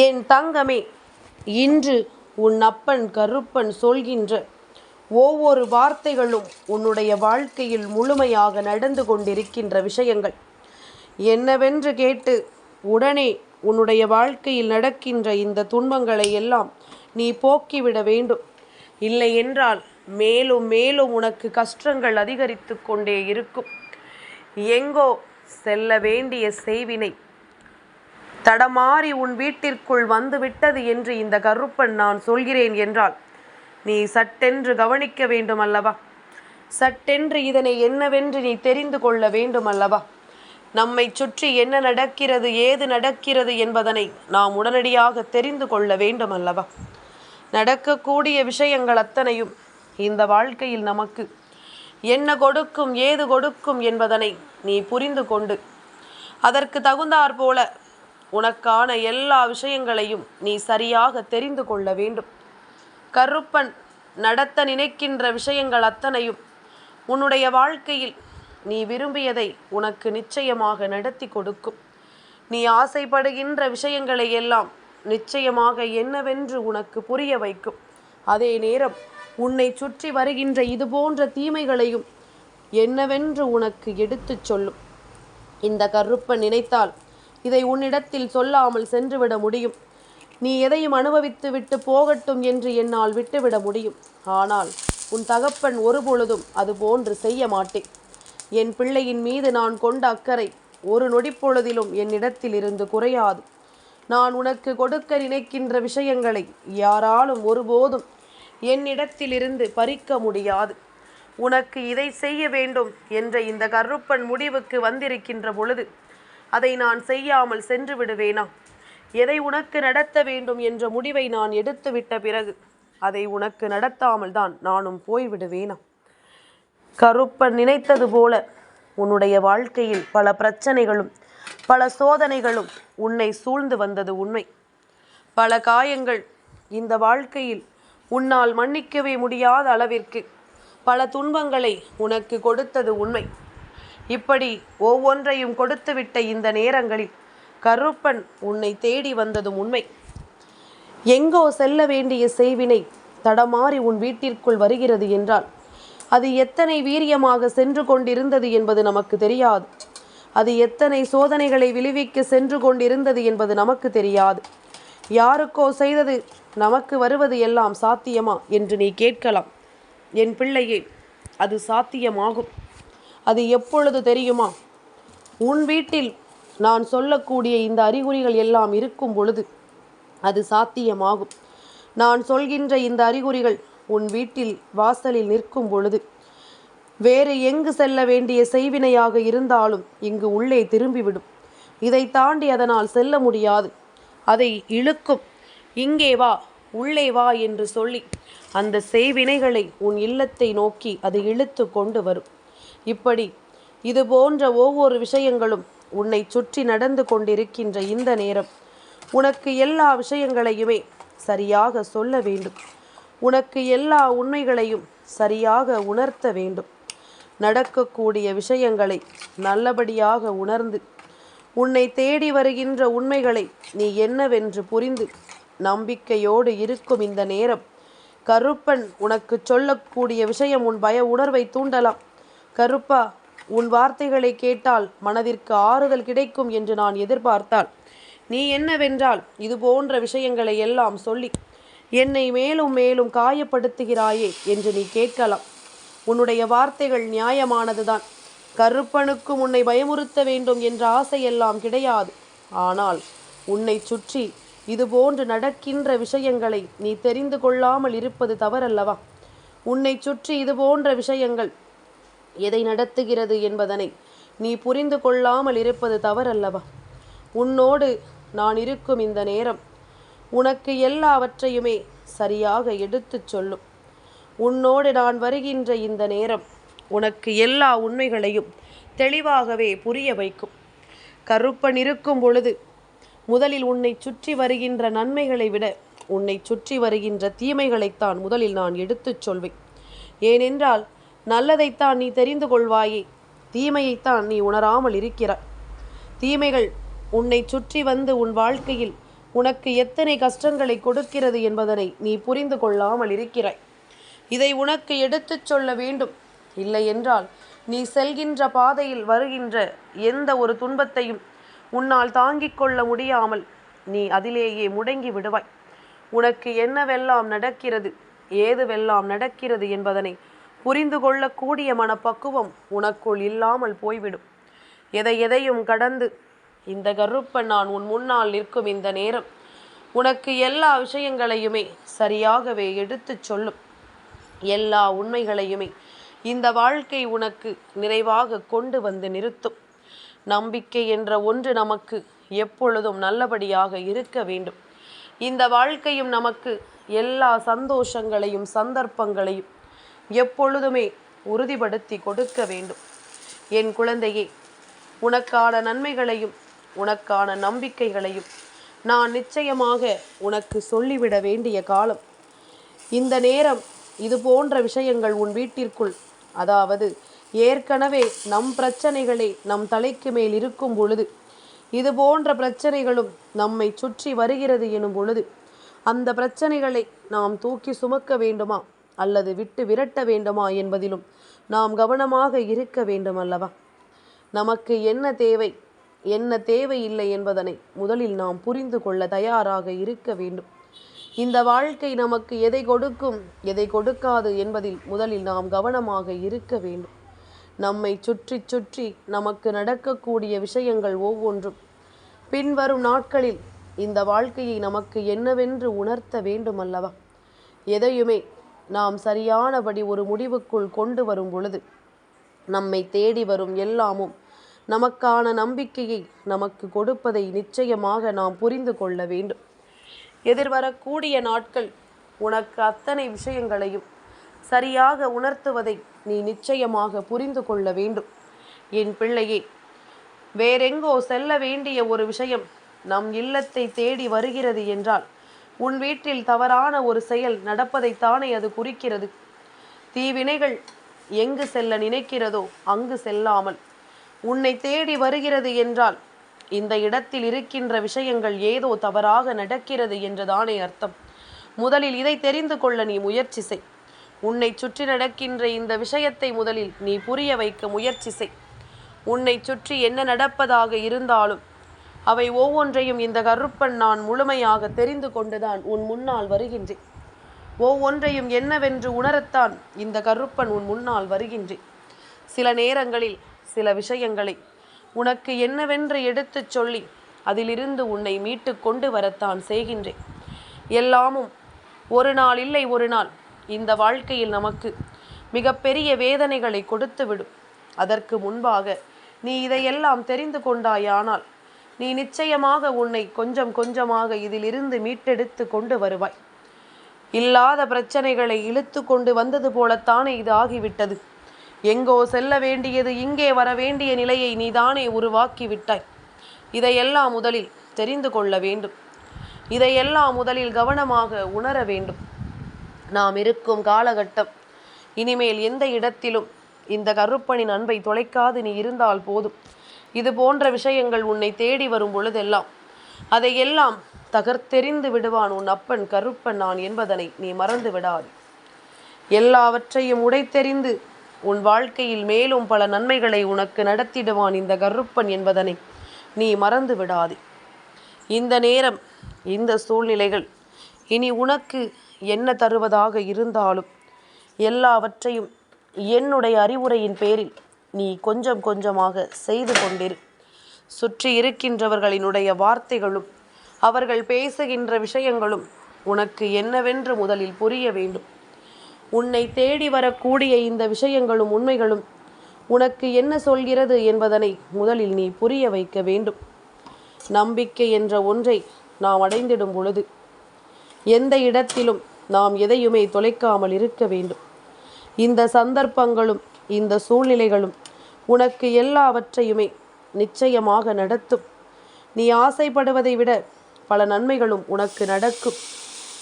என் தங்கமே இன்று உன் அப்பன் கருப்பன் சொல்கின்ற ஒவ்வொரு வார்த்தைகளும் உன்னுடைய வாழ்க்கையில் முழுமையாக நடந்து கொண்டிருக்கின்ற விஷயங்கள். என்னவென்று கேட்டு உடனே உன்னுடைய வாழ்க்கையில் நடக்கின்ற இந்த துன்பங்களை எல்லாம் நீ போக்கிவிட வேண்டும். இல்லை என்றால் மேலும் மேலும் உனக்கு கஷ்டங்கள் அதிகரித்து கொண்டே இருக்கும். எங்கோ செல்ல வேண்டிய செய்வினை தடமாறி உன் வீட்டிற்குள் வந்துவிட்டது என்று இந்த கருப்பன் நான் சொல்கிறேன் என்றால் நீ சட்டென்று கவனிக்க வேண்டும் அல்லவா சட்டென்று இதனை என்னவென்று நீ தெரிந்து கொள்ள வேண்டும் அல்லவா நம்மை சுற்றி என்ன நடக்கிறது ஏது நடக்கிறது என்பதனை நாம் உடனடியாக தெரிந்து கொள்ள வேண்டும் அல்லவா நடக்கக்கூடிய விஷயங்கள் அத்தனையும் இந்த வாழ்க்கையில் நமக்கு. என்ன கொடுக்கும் ஏது கொடுக்கும் என்பதனை நீ புரிந்து கொண்டு அதற்கு தகுந்தாற் போல உனக்கான எல்லா விஷயங்களையும் நீ சரியாக தெரிந்து கொள்ள வேண்டும். கருப்பன் நடத்த நினைக்கின்ற விஷயங்கள் அத்தனையும் உன்னுடைய வாழ்க்கையில் நீ விரும்பியதை உனக்கு நிச்சயமாக நடத்தி கொடுக்கும். நீ ஆசைப்படுகின்ற விஷயங்களை எல்லாம் நிச்சயமாக என்னவென்று உனக்கு புரிய வைக்கும். அதே நேரம் உன்னை சுற்றி வருகின்ற இது போன்ற தீமைகளையும் என்னவென்று உனக்கு எடுத்துச் சொல்லும். இந்த கருப்பன் நினைத்தால் இதை உன்னிடத்தில் சொல்லாமல் சென்றுவிட முடியும். நீ எதையும் அனுபவித்து விட்டு போகட்டும் என்று என்னால் விட்டுவிட முடியும். ஆனால் உன் தகப்பன் ஒருபொழுதும் அது போன்று செய்ய மாட்டேன். என் பிள்ளையின் மீது நான் கொண்ட அக்கறை ஒரு நொடிப்பொழுதிலும் என்னிடத்தில் இருந்து குறையாது. நான் உனக்கு கொடுக்க நினைக்கின்ற விஷயங்களை யாராலும் ஒருபோதும் என்னிடத்திலிருந்து பறிக்க முடியாது. உனக்கு இதை செய்ய வேண்டும் என்ற இந்த கருப்பன் முடிவுக்கு வந்திருக்கின்ற பொழுது அதை நான் செய்யாமல் சென்று விடுவேனா? எதை உனக்கு நடத்த வேண்டும் என்ற முடிவை நான் எடுத்துவிட்ட பிறகு அதை உனக்கு நடத்தாமல் தான் நானும் போய்விடுவேனா கருப்பன் நினைத்தது போல உன்னுடைய வாழ்க்கையில் பல பிரச்சனைகளும் பல சோதனைகளும் உன்னை சூழ்ந்து வந்தது உண்மை. பல காயங்கள் இந்த வாழ்க்கையில் உன்னால் மன்னிக்கவே முடியாத அளவிற்கு பல துன்பங்களை உனக்கு கொடுத்தது உண்மை. இப்படி ஒவ்வொன்றையும் கொடுத்துவிட்ட இந்த நேரங்களில் கருப்பன் உன்னை தேடி வந்ததும் உண்மை. எங்கோ செல்ல வேண்டிய செய்வினை தடமாறி உன் வீட்டிற்குள் வருகிறது என்றால் அது எத்தனை வீரியமாக சென்று கொண்டிருந்தது என்பது நமக்கு தெரியாது. அது எத்தனை சோதனைகளை விளைவிக்க சென்று கொண்டிருந்தது என்பது நமக்கு தெரியாது. யாருக்கோ செய்தது நமக்கு வருவது எல்லாம் சாத்தியமா என்று நீ கேட்கலாம். என் பிள்ளையே அது சாத்தியமாகும். அது எப்பொழுது தெரியுமா? உன் வீட்டில் நான் சொல்லக்கூடிய இந்த அறிகுறிகள் எல்லாம் இருக்கும் பொழுது அது சாத்தியமாகும். நான் சொல்கின்ற இந்த அறிகுறிகள் உன் வீட்டில் வாசலில் நிற்கும் பொழுது வேறு எங்கு செல்ல வேண்டிய செய்வினையாக இருந்தாலும் இங்கு உள்ளே திரும்பிவிடும். இதை தாண்டி அதனால் செல்ல முடியாது. அதை இழுக்கும். இங்கே வா உள்ளே வா என்று சொல்லி அந்த செய்வினைகளை உன் இல்லத்தை நோக்கி அது இழுத்து கொண்டு வரும். இப்படி இது போன்ற ஒவ்வொரு விஷயங்களும் உன்னை சுற்றி நடந்து கொண்டிருக்கின்ற இந்த நேரம். உனக்கு எல்லா விஷயங்களையுமே சரியாக சொல்ல வேண்டும். உனக்கு எல்லா உண்மைகளையும் சரியாக உணர்த்த வேண்டும். நடக்கக்கூடிய விஷயங்களை நல்லபடியாக உணர்ந்து உன்னை தேடி வருகின்ற உண்மைகளை நீ என்னவென்று புரிந்து நம்பிக்கையோடு இருக்கும் இந்த நேரம். கருப்பன் உனக்கு சொல்லக்கூடிய விஷயம் உன் பய உணர்வை தூண்டலாம். கருப்பா உன் வார்த்தைகளை கேட்டால் மனதிற்கு ஆறுதல் கிடைக்கும் என்று நான் எதிர்பார்த்தால் நீ என்னவென்றால் இது போன்ற விஷயங்களை எல்லாம் சொல்லி என்னை மேலும் மேலும் காயப்படுத்துகிறாயே என்று நீ கேட்கலாம். உன்னுடைய வார்த்தைகள் நியாயமானதுதான். கருப்பனுக்கும் உன்னை பயமுறுத்த வேண்டும் என்ற ஆசையெல்லாம் கிடையாது. ஆனால் உன்னை சுற்றி இது போன்று நடக்கின்ற விஷயங்களை நீ தெரிந்து கொள்ளாமல் இருப்பது தவறல்லவா? உன்னை சுற்றி இது போன்ற விஷயங்கள் எதை நடத்துகிறது என்பதனை நீ புரிந்து கொள்ளாமல் இருப்பது தவறல்லவா? உன்னோடு நான் இருக்கும் இந்த நேரம் உனக்கு எல்லாவற்றையுமே சரியாக எடுத்துச் சொல்லும். உன்னோடு நான் வருகின்ற இந்த நேரம் உனக்கு எல்லா உண்மைகளையும் தெளிவாகவே புரிய வைக்கும். கருப்பன் இருக்கும் பொழுது முதலில் உன்னை சுற்றி வருகின்ற நன்மைகளை விட உன்னை சுற்றி வருகின்ற தீமைகளைத்தான் முதலில் நான் எடுத்துச் சொல்வேன். ஏனென்றால் நல்லதைத்தான் நீ தெரிந்து கொள்வாயே. தீமையைத்தான் நீ உணராமல் இருக்கிறாய். தீமைகள் உன்னை சுற்றி வந்து உன் வாழ்க்கையில் உனக்கு எத்தனை கஷ்டங்களை கொடுக்கிறது என்பதனை நீ புரிந்து கொள்ளாமல் இருக்கிறாய். இதை உனக்கு எடுத்துச் சொல்ல வேண்டும். இல்லை என்றால் நீ செல்கின்ற பாதையில் வருகின்ற எந்த ஒரு துன்பத்தையும் உன்னால் தாங்கிக் கொள்ள முடியாமல் நீ அதிலேயே முடங்கி விடுவாய். உனக்கு என்னவெல்லாம் நடக்கிறது ஏதுவெல்லாம் நடக்கிறது என்பதனை புரிந்து கொள்ளக்கூடிய மனப்பக்குவம் உனக்குள் இல்லாமல் போய்விடும். எதை எதையும் கடந்து இந்த கருப்பன் நான் உன் முன்னால் நிற்கும் இந்த நேரம் உனக்கு எல்லா விஷயங்களையுமே சரியாகவே எடுத்துச் சொல்லும். எல்லா உண்மைகளையுமே இந்த வாழ்க்கை உனக்கு நிறைவாக கொண்டு வந்து நிறுத்தும். நம்பிக்கை என்ற ஒன்று நமக்கு எப்பொழுதும் நல்லபடியாக இருக்க வேண்டும். இந்த வாழ்க்கையும் நமக்கு எல்லா சந்தோஷங்களையும் சந்தர்ப்பங்களையும் எப்பொழுதுமே உறுதிப்படுத்தி கொடுக்க வேண்டும். என் குழந்தையே உனக்கான நன்மைகளையும் உனக்கான நம்பிக்கைகளையும் நான் நிச்சயமாக உனக்கு சொல்லிவிட வேண்டிய காலம். இந்த நேரம் இது போன்ற விஷயங்கள் உன் வீட்டிற்குள் அதாவது ஏற்கனவே நம் பிரச்சனைகளே நம் தலைக்கு மேல் இருக்கும் பொழுது இது போன்ற பிரச்சனைகளும் நம்மை சுற்றி வருகிறது எனும் பொழுது அந்த பிரச்சனைகளை நாம் தூக்கி சுமக்க வேண்டுமா? அல்லது விட்டு விரட்ட வேண்டுமா என்பதிலும் நாம் கவனமாக இருக்க வேண்டும் அல்லவா நமக்கு என்ன தேவை? என்ன தேவை இல்லை என்பதனை முதலில் நாம் புரிந்து கொள்ள தயாராக இருக்க வேண்டும். இந்த வாழ்க்கை நமக்கு எதை கொடுக்கும் எதை கொடுக்காது என்பதில் முதலில் நாம் கவனமாக இருக்க வேண்டும். நம்மை சுற்றி சுற்றி நமக்கு நடக்கக்கூடிய விஷயங்கள் ஒவ்வொன்றும் பின்வரும் நாட்களில் இந்த வாழ்க்கையை நமக்கு என்னவென்று உணர்த்த வேண்டும் அல்லவா எதையுமே நாம் சரியானபடி ஒரு முடிவுக்குள் கொண்டு வரும் பொழுது நம்மை தேடி வரும் எல்லாமும் நமக்கான நம்பிக்கையை நமக்கு கொடுப்பதை நிச்சயமாக நாம் புரிந்து கொள்ள வேண்டும். எதிர்வரக்கூடிய நாட்கள் உனக்கு அத்தனை விஷயங்களையும் சரியாக உணர்த்துவதை நீ நிச்சயமாக புரிந்து கொள்ள வேண்டும். என் பிள்ளையே வேறெங்கோ செல்ல வேண்டிய ஒரு விஷயம் நம் இல்லத்தை தேடி வருகிறது என்றால் உன் வீட்டில் தவறான ஒரு செயல் நடப்பதைத்தானே அது குறிக்கிறது? தீவினைகள் எங்கு செல்ல நினைக்கிறதோ அங்கு செல்லாமல். உன்னை தேடி வருகிறது என்றால் இந்த இடத்தில் இருக்கின்ற விஷயங்கள் ஏதோ தவறாக நடக்கிறது என்றுதானே அர்த்தம். முதலில் இதை தெரிந்து கொள்ள நீ முயற்சி செய். உன்னை சுற்றி நடக்கின்ற இந்த விஷயத்தை முதலில் நீ புரிய வைக்க முயற்சி செய். உன்னை சுற்றி என்ன நடப்பதாக இருந்தாலும் அவை ஒவ்வொன்றையும் இந்த கருப்பன் நான் முழுமையாக தெரிந்து கொண்டுதான் உன் முன்னால் வருகின்றேன். ஒவ்வொன்றையும் என்னவென்று உணரத்தான் இந்த கருப்பன் உன் முன்னால் வருகின்றேன். சில நேரங்களில் சில விஷயங்களை உனக்கு என்னவென்று எடுத்துச் சொல்லி அதிலிருந்து உன்னை மீட்டு கொண்டு வரத்தான் செய்கின்றேன். எல்லாமும் ஒரு நாள் இல்லை ஒரு நாள். இந்த வாழ்க்கையில் நமக்கு மிகப்பெரிய வேதனைகளை கொடுத்துவிடும். அதற்கு முன்பாக நீ இதையெல்லாம் தெரிந்து கொண்டாயானால் நீ நிச்சயமாக உன்னை கொஞ்சம் கொஞ்சமாக இதிலிருந்து மீட்டெடுத்து கொண்டு வருவாய். இல்லாத பிரச்சனைகளை இழுத்து கொண்டு வந்தது போலத்தானே இது ஆகிவிட்டது. எங்கோ செல்ல வேண்டியது இங்கே வர வேண்டிய நிலையை நீதானே உருவாக்கி விட்டாய். இதையெல்லாம் முதலில் தெரிந்து கொள்ள வேண்டும். இதையெல்லாம் முதலில் கவனமாக உணர வேண்டும். நாம் இருக்கும் காலகட்டம் இனிமேல் எந்த இடத்திலும் இந்த கருப்பனின் அன்பை தொலைக்காது நீ இருந்தால் போதும். இது போன்ற விஷயங்கள் உன்னை தேடி வரும் பொழுதெல்லாம் அதையெல்லாம் தகர்த்தெறிந்து விடுவான் உன் அப்பன் கருப்பன் நான் என்பதனை நீ மறந்து விடாது. எல்லாவற்றையும் உடைத்தெறிந்து உன் வாழ்க்கையில் மேலும் பல நன்மைகளை உனக்கு நடத்திடுவான் இந்த கருப்பன் என்பதனை நீ மறந்து விடாது. இந்த நேரம் இந்த சூழ்நிலைகள் இனி உனக்கு என்ன தருவதாக இருந்தாலும் எல்லாவற்றையும் என்னுடைய அறிவுரையின் பேரில் நீ கொஞ்சம் கொஞ்சமாக செய்து கொண்டிரு. சுற்றி இருக்கின்றவர்களினுடைய வார்த்தைகளும் அவர்கள் பேசுகின்ற விஷயங்களும் உனக்கு என்னவென்று முதலில் புரிய வேண்டும். உன்னை தேடி வரக்கூடிய இந்த விஷயங்களும் உண்மைகளும் உனக்கு என்ன சொல்கிறது என்பதனை முதலில் நீ புரிய வைக்க வேண்டும். நம்பிக்கை என்ற ஒன்றை நாம் அடைந்திடும் பொழுது எந்த இடத்திலும் நாம் எதையுமே தொலைக்காமல் இருக்க வேண்டும். இந்த சந்தர்ப்பங்களும் இந்த சூழ்நிலைகளும் உனக்கு எல்லாவற்றையுமே நிச்சயமாக நடத்தும். நீ ஆசைப்படுவதை விட பல நன்மைகளும் உனக்கு நடக்கும்.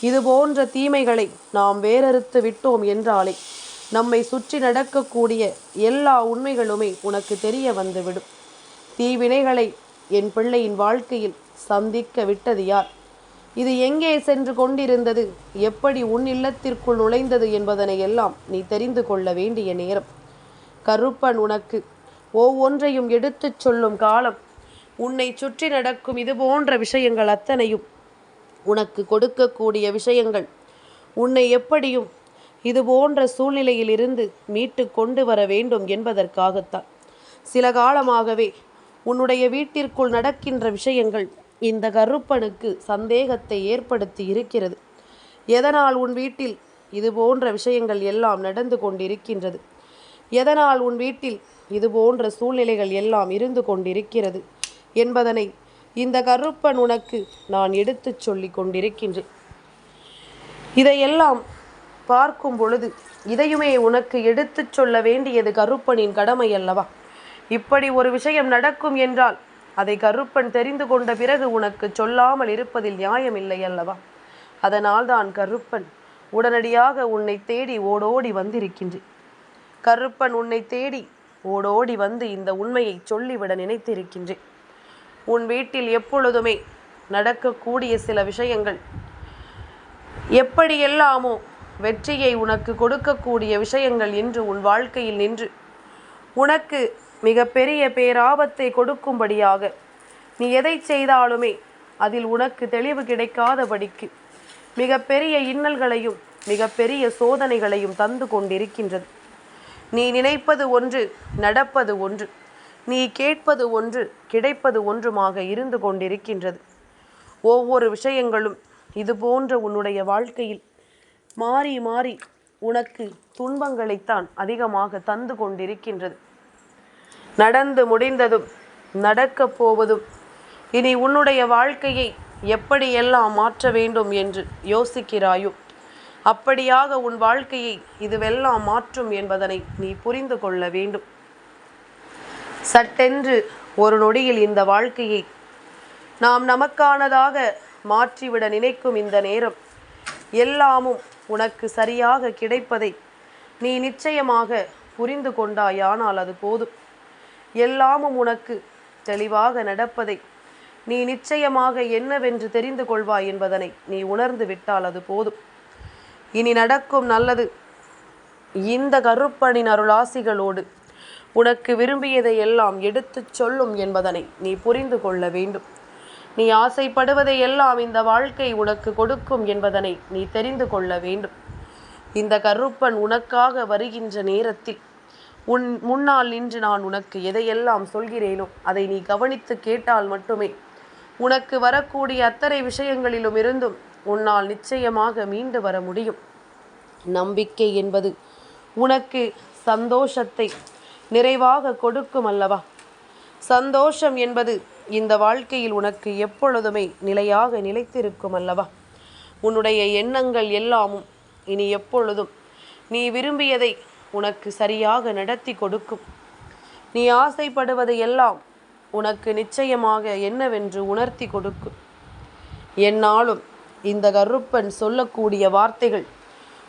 இது போன்ற தீமைகளை நாம் வேறறுத்து விட்டோம் என்றாலே நம்மை சுற்றி நடக்கக்கூடிய எல்லா உண்மைகளுமே உனக்கு தெரிய வந்துவிடும். தீவினைகளை என் பிள்ளையின் வாழ்க்கையில் சந்திக்க விட்டது யார்? இது எங்கே சென்று கொண்டிருந்தது? எப்படி உன் இல்லத்திற்குள் நுழைந்தது என்பதனை எல்லாம் நீ தெரிந்து கொள்ள வேண்டிய நேரம். கருப்பன் உனக்கு. ஒவ்வொன்றையும் எடுத்துச் சொல்லும் காலம். உன்னை சுற்றி நடக்கும் இது போன்ற விஷயங்கள் அத்தனையும் உனக்கு கொடுக்கக்கூடிய விஷயங்கள். உன்னை எப்படியும் இது போன்ற சூழ்நிலையிலிருந்து மீட்டு கொண்டு வர வேண்டும் என்பதற்காகத்தான். சில காலமாகவே உன்னுடைய வீட்டிற்குள் நடக்கின்ற விஷயங்கள் இந்த கருப்பனுக்கு சந்தேகத்தை ஏற்படுத்தி இருக்கிறது. எதனால் உன் வீட்டில் இது போன்ற விஷயங்கள் எல்லாம் நடந்து கொண்டிருக்கின்றது? எதனால் உன் வீட்டில் இது போன்ற சூழ்நிலைகள் எல்லாம் இருந்து கொண்டிருக்கிறது என்பதனை இந்த கருப்பன் உனக்கு நான் எடுத்துச் சொல்லி கொண்டிருக்கின்றேன். இதையெல்லாம் பார்க்கும் பொழுது இதையுமே உனக்கு எடுத்துச் சொல்ல வேண்டியது கருப்பனின் கடமை அல்லவா? இப்படி ஒரு விஷயம் நடக்கும் என்றால் அதை கருப்பன் தெரிந்து கொண்ட பிறகு உனக்கு சொல்லாமல் இருப்பதில் நியாயமில்லை அல்லவா? அதனால்தான் கருப்பன் உடனடியாக உன்னை தேடி ஓடோடி வந்திருக்கின்றேன். கருப்பன் உன்னை தேடி ஓடோடி வந்து இந்த உண்மையை சொல்லிவிட நினைத்திருக்கின்றேன். உன் வீட்டில் எப்பொழுதுமே நடக்கக்கூடிய சில விஷயங்கள் எப்படியெல்லாமோ வெற்றியை உனக்கு கொடுக்கக்கூடிய விஷயங்கள் என்று உன் வாழ்க்கையில் நின்று உனக்கு மிகப்பெரிய பேராபத்தை கொடுக்கும்படியாக நீ எதை செய்தாலுமே அதில் உனக்கு தெளிவு கிடைக்காதபடிக்கு மிகப்பெரிய இன்னல்களையும் மிகப்பெரிய சோதனைகளையும் தந்து கொண்டிருக்கின்றது. நீ நினைப்பது ஒன்று நடப்பது ஒன்று. நீ கேட்பது ஒன்று கிடைப்பது ஒன்றுமாக இருந்து கொண்டிருக்கின்றது. ஒவ்வொரு விஷயங்களும் இது போன்ற உன்னுடைய வாழ்க்கையில் மாறி மாறி உனக்கு துன்பங்களைத்தான் அதிகமாக தந்து கொண்டிருக்கின்றது. நடந்து முடிந்ததும் நடக்கப் போவதும் இனி உன்னுடைய வாழ்க்கையை எப்படியெல்லாம் மாற்ற வேண்டும் என்று யோசிக்கிறாயோ அப்படியாக உன் வாழ்க்கையை இதுவெல்லாம் மாற்றும் என்பதனை நீ புரிந்து கொள்ள வேண்டும். சட்டென்று ஒரு நொடியில் இந்த வாழ்க்கையை நாம் நமக்கானதாக மாற்றிவிட நினைக்கும் இந்த நேரம் எல்லாமும் உனக்கு சரியாக கிடைப்பதை நீ நிச்சயமாக புரிந்து கொண்டாயானால் அது போதும். எல்லாமும் உனக்கு தெளிவாக நடப்பதை நீ நிச்சயமாக என்னவென்று தெரிந்து கொள்வாய் என்பதனை நீ உணர்ந்து விட்டால் அது போதும். இனி நடக்கும் நல்லது. இந்த கருப்பனின் அருளாசிகளோடு உனக்கு விரும்பியதை எல்லாம் எடுத்துச் சொல்லும் என்பதனை நீ புரிந்து கொள்ள வேண்டும். நீ ஆசைப்படுவதை எல்லாம் இந்த வாழ்க்கை உனக்கு கொடுக்கும் என்பதனை நீ தெரிந்து கொள்ள வேண்டும். இந்த கருப்பன் உனக்காக வருகின்ற நேரத்தில் உன் முன்னால் நின்று நான் உனக்கு எதையெல்லாம் சொல்கிறேனோ அதை நீ கவனித்து கேட்டால் மட்டுமே உனக்கு வரக்கூடிய அத்தனை விஷயங்களிலும் இருந்தும் உன்னால் நிச்சயமாக மீண்டு வர முடியும். நம்பிக்கை என்பது உனக்கு சந்தோஷத்தை நிறைவாக கொடுக்கும் அல்லவா? சந்தோஷம் என்பது இந்த வாழ்க்கையில் உனக்கு எப்பொழுதுமே நிலையாக நிலைத்திருக்கும் அல்லவா? உன்னுடைய எண்ணங்கள் எல்லாமும் இனி எப்பொழுதும் நீ விரும்பியதை உனக்கு சரியாக நடத்தி கொடுக்கும். நீ ஆசைப்படுவதை எல்லாம் உனக்கு நிச்சயமாக என்னவென்று உணர்த்தி கொடுக்கும். என்னாலும் இந்த கருப்பன் சொல்லக்கூடிய வார்த்தைகள்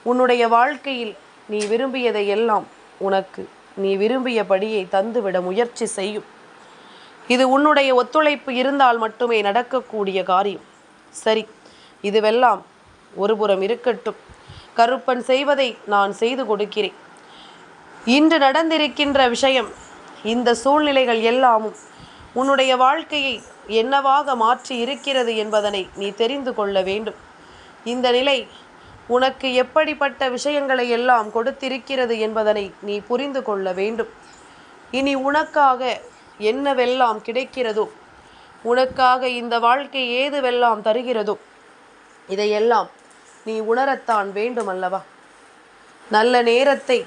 உன்னுடைய வாழ்க்கையில் நீ விரும்பியதை எல்லாம் உனக்கு நீ விரும்பியபடியே தந்துவிட முயற்சி செய்யும். இது உன்னுடைய ஒத்துழைப்பு இருந்தால் மட்டுமே நடக்கக்கூடிய காரியம். சரி இதுவெல்லாம் ஒருபுறம் இருக்கட்டும். கருப்பன் செய்வதை நான் செய்து கொடுக்கிறேன். இன்று நடந்திருக்கின்ற விஷயம் இந்த சூழ்நிலைகள் எல்லாமும் உன்னுடைய வாழ்க்கையை என்னவாக மாற்றி இருக்கிறது என்பதனை நீ தெரிந்து கொள்ள வேண்டும். இந்த நிலை உனக்கு எப்படிப்பட்ட விஷயங்களை எல்லாம் கொடுத்திருக்கிறது என்பதனை நீ புரிந்து கொள்ள வேண்டும். இனி உனக்காக என்னவெல்லாம் கிடைக்கிறதோ உனக்காக இந்த வாழ்க்கை ஏதுவெல்லாம் தருகிறதோ இதையெல்லாம் நீ உணரத்தான் வேண்டும் அல்லவா நல்ல நேரத்தை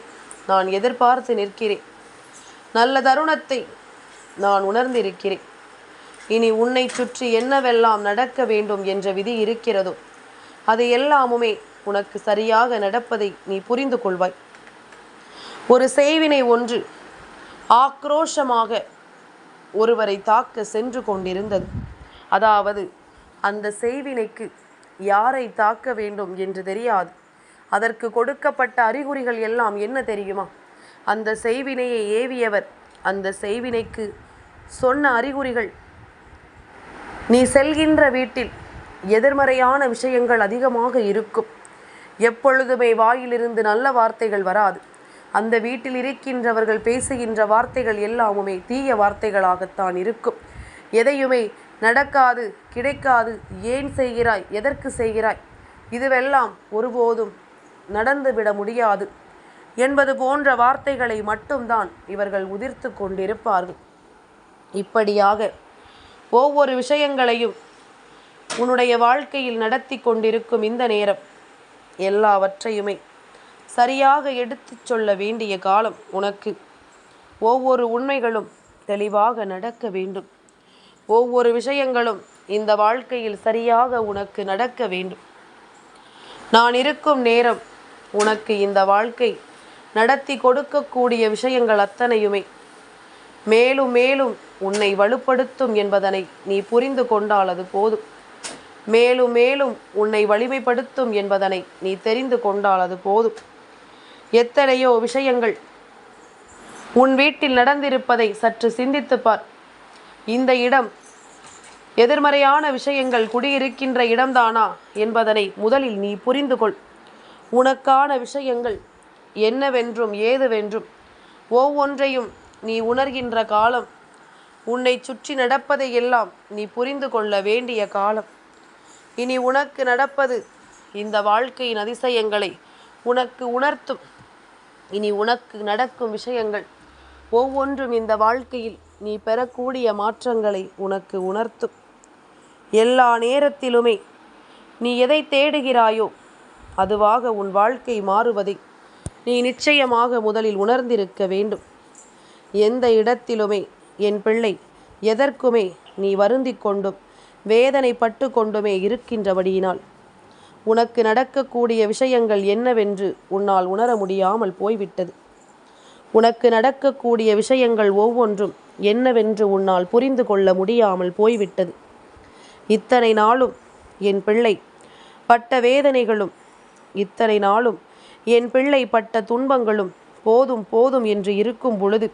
நான் எதிர்பார்த்து நிற்கிறேன். நல்ல தருணத்தை நான் உணர்ந்திருக்கிறேன். இனி உன்னை சுற்றி என்னவெல்லாம் நடக்க வேண்டும் என்ற விதி இருக்கிறதோ அது எல்லாமுமே உனக்கு சரியாக நடப்பதை நீ புரிந்து கொள்வாய். ஒரு செய்வினை ஒன்று ஆக்ரோஷமாக ஒருவரை தாக்க சென்று கொண்டிருந்தது. அதாவது அந்த செய்வினைக்கு யாரை தாக்க வேண்டும் என்று தெரியாது. அதற்கு கொடுக்கப்பட்ட அறிகுறிகள் எல்லாம் என்ன தெரியுமா? அந்த செய்வினையை ஏவியவர் அந்த செய்வினைக்கு சொன்ன அறிகுறிகள் நீ செல்கின்ற வீட்டில் எதிர்மறையான விஷயங்கள் அதிகமாக இருக்கும். எப்பொழுதுமே வாயிலிருந்து நல்ல வார்த்தைகள் வராது. அந்த வீட்டில் இருக்கின்றவர்கள் பேசுகின்ற வார்த்தைகள் எல்லாமுமே தீய வார்த்தைகளாகத்தான் இருக்கும். எதையுமே நடக்காது கிடைக்காது ஏன் செய்கிறாய் எதற்கு செய்கிறாய்? இதுவெல்லாம் ஒருபோதும் நடந்துவிட முடியாது. என்பது போன்ற வார்த்தைகளை மட்டும்தான் இவர்கள் உதிர்த்து கொண்டிருப்பார்கள். இப்படியாக ஒவ்வொரு விஷயங்களையும் உன்னுடைய வாழ்க்கையில் நடத்தி கொண்டிருக்கும் இந்த நேரம் எல்லாவற்றையுமே சரியாக எடுத்துச் சொல்ல வேண்டிய காலம் உனக்கு. ஒவ்வொரு உண்மைகளும் தெளிவாக நடக்க வேண்டும். ஒவ்வொரு விஷயங்களும் இந்த வாழ்க்கையில் சரியாக உனக்கு நடக்க வேண்டும். நான் இருக்கும் நேரம் உனக்கு இந்த வாழ்க்கை நடத்தி கொடுக்கக்கூடிய விஷயங்கள் அத்தனையுமே மேலும் மேலும் உன்னை வலுப்படுத்தும் என்பதனை நீ புரிந்து கொண்டால் அது போதும். மேலும் மேலும் உன்னை வலிமைப்படுத்தும் என்பதனை நீ தெரிந்து கொண்டால் அது போதும். எத்தனையோ விஷயங்கள் உன் வீட்டில் நடந்திருப்பதை சற்று சிந்தித்து பார். இந்த இடம் எதிர்மறையான விஷயங்கள் குடியிருக்கின்ற இடம்தானா என்பதனை முதலில் நீ புரிந்து கொள். உனக்கான விஷயங்கள் என்னவென்றும் ஏதுவென்றும் ஒவ்வொன்றையும் நீ உணர்கின்ற காலம் உன்னை சுற்றி நடப்பதை எல்லாம் நீ புரிந்து கொள்ள வேண்டிய காலம். இனி உனக்கு நடப்பது இந்த வாழ்க்கையின் அதிசயங்களை உனக்கு உணர்த்தும். இனி உனக்கு நடக்கும் விஷயங்கள் ஒவ்வொன்றும் இந்த வாழ்க்கையில் நீ பெறக்கூடிய மாற்றங்களை உனக்கு உணர்த்தும். எல்லா நேரத்திலுமே நீ எதை தேடுகிறாயோ அதுவாக உன் வாழ்க்கை மாறுவதை நீ நிச்சயமாக முதலில் உணர்ந்திருக்க வேண்டும். எந்த இடத்திலுமே என் பிள்ளை எதற்குமே நீ வருந்தி கொண்டும் வேதனைப்பட்டு கொண்டுமே இருக்கின்றபடியினால். உனக்கு நடக்கக்கூடிய விஷயங்கள் என்னவென்று உன்னால் உணர முடியாமல் போய்விட்டது. உனக்கு நடக்கக்கூடிய விஷயங்கள் ஒவ்வொன்றும் என்னவென்று உன்னால் புரிந்து கொள்ள முடியாமல் போய்விட்டது. இத்தனை நாளும் என் பிள்ளை பட்ட வேதனைகளும் இத்தனை நாளும் என் பிள்ளை பட்ட துன்பங்களும் போதும் போதும் என்று இருக்கும் பொழுது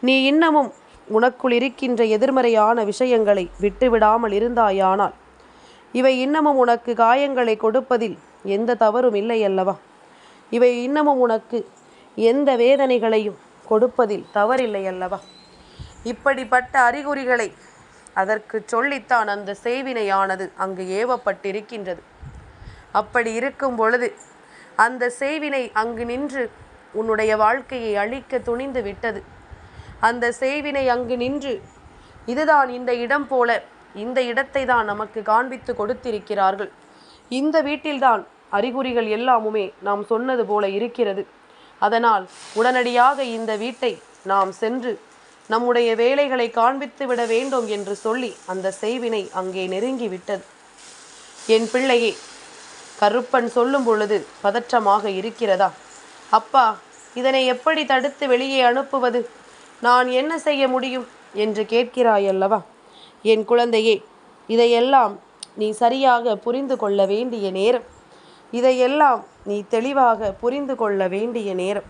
நீ இன்னமும் உனக்குள் இருக்கின்ற எதிர்மறையான விஷயங்களை விட்டுவிடாமல் இருந்தாயானால் இவை இன்னமும் உனக்கு காயங்களை கொடுப்பதில் எந்த தவறும் இல்லை அல்லவா? இவை இன்னமும் உனக்கு எந்த வேதனைகளையும் கொடுப்பதில் தவறில்லை அல்லவா? இப்படிப்பட்ட அறிகுறிகளை அதற்கு சொல்லித்தான் அந்த செய்வினையானது அங்கு ஏவப்பட்டிருக்கின்றது. அப்படி இருக்கும் பொழுது அந்த செய்வினை அங்கு நின்று உன்னுடைய வாழ்க்கையை அழிக்க துணிந்து விட்டது. அந்த செய்வினை அங்கு நின்று இதுதான் இந்த இடம் போல இந்த இடத்தை தான் நமக்கு காண்பித்து கொடுத்திருக்கிறார்கள். இந்த வீட்டில்தான் அறிகுறிகள் எல்லாமுமே நாம் சொன்னது போல இருக்கிறது. அதனால் உடனடியாக இந்த வீட்டை நாம் சென்று நம்முடைய வேலைகளை காண்பித்து விட வேண்டும் என்று சொல்லி அந்த செய்வினை அங்கே நெருங்கி விட்டது என் பிள்ளையே கருப்பன் சொல்லும் பொழுது பதற்றமாக இருக்கிறதா? அப்பா இதனை எப்படி தடுத்து வெளியே அனுப்புவது? நான் என்ன செய்ய முடியும் என்று கேட்கிறாயல்லவா? என் குழந்தையே இதையெல்லாம் நீ சரியாக புரிந்து கொள்ள வேண்டிய நேரம். இதையெல்லாம் நீ தெளிவாக புரிந்து கொள்ள வேண்டிய நேரம்.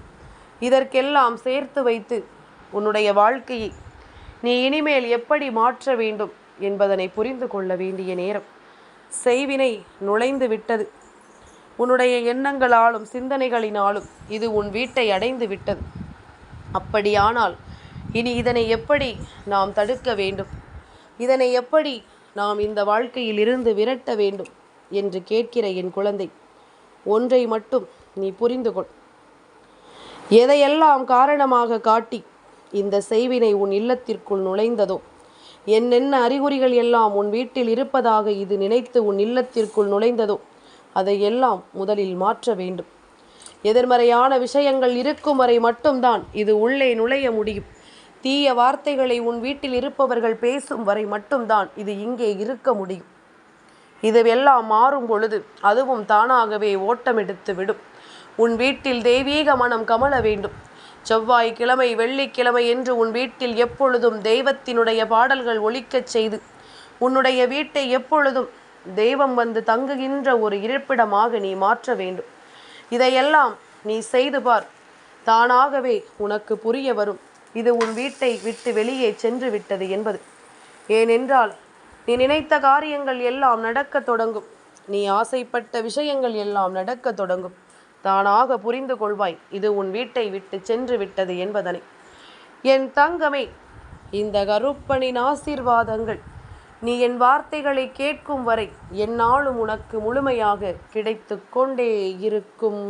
இதற்கெல்லாம் சேர்த்து வைத்து உன்னுடைய வாழ்க்கையை நீ இனிமேல் எப்படி மாற்ற வேண்டும் என்பதனை புரிந்து கொள்ள வேண்டிய நேரம். செய்வினை நுழைந்து விட்டது. உன்னுடைய எண்ணங்களாலும் சிந்தனைகளினாலும் இது உன் வீட்டை அடைந்து விட்டது. அப்படியானால் இனி இதனை எப்படி நாம் தடுக்க வேண்டும்? இதனை எப்படி நாம் இந்த வாழ்க்கையில் இருந்து விரட்ட வேண்டும் என்று கேட்கிற என் குழந்தை ஒன்றை மட்டும் நீ புரிந்து கொள். எதையெல்லாம் காரணமாக காட்டி இந்த செய்வினை உன் இல்லத்திற்குள் நுழைந்ததோ? என்னென்ன அறிகுறிகள் எல்லாம் உன் வீட்டில் இருப்பதாக இது நினைத்து உன் இல்லத்திற்குள் நுழைந்ததோ? அதையெல்லாம் முதலில் மாற்ற வேண்டும். எதிர்மறையான விஷயங்கள் இருக்கும் வரை மட்டும்தான் இது உள்ளே நுழைய முடியும். தீய வார்த்தைகளை உன் வீட்டில் இருப்பவர்கள் பேசும் வரை மட்டும்தான் இது இங்கே இருக்க முடியும். இதுவெல்லாம் மாறும் பொழுது அதுவும் தானாகவே ஓட்டமெடுத்து விடும். உன் வீட்டில் தெய்வீக மனம் கமல வேண்டும். செவ்வாய்க்கிழமை வெள்ளிக்கிழமை என்று உன் வீட்டில் எப்பொழுதும் தெய்வத்தினுடைய பாடல்கள் ஒலிக்கச் செய்து உன்னுடைய வீட்டை எப்பொழுதும் தெய்வம் வந்து தங்குகின்ற ஒரு இருப்பிடமாக நீ மாற்ற வேண்டும். இதையெல்லாம் நீ செய்து பார். தானாகவே உனக்கு புரிய வரும். இது உன் வீட்டை விட்டு வெளியே சென்று விட்டது என்பது. ஏனென்றால் நீ நினைத்த காரியங்கள் எல்லாம் நடக்கத் தொடங்கும். நீ ஆசைப்பட்ட விஷயங்கள் எல்லாம் நடக்கத் தொடங்கும். தானாக புரிந்து கொள்வாய் இது உன் வீட்டை விட்டு சென்று விட்டது என்பதனை. என் தங்கமே இந்த கருப்பனின் ஆசீர்வாதங்கள் நீ என் வார்த்தைகளை கேட்கும் வரை என்னாலும் உனக்கு முழுமையாக கிடைத்து கொண்டே இருக்கும்.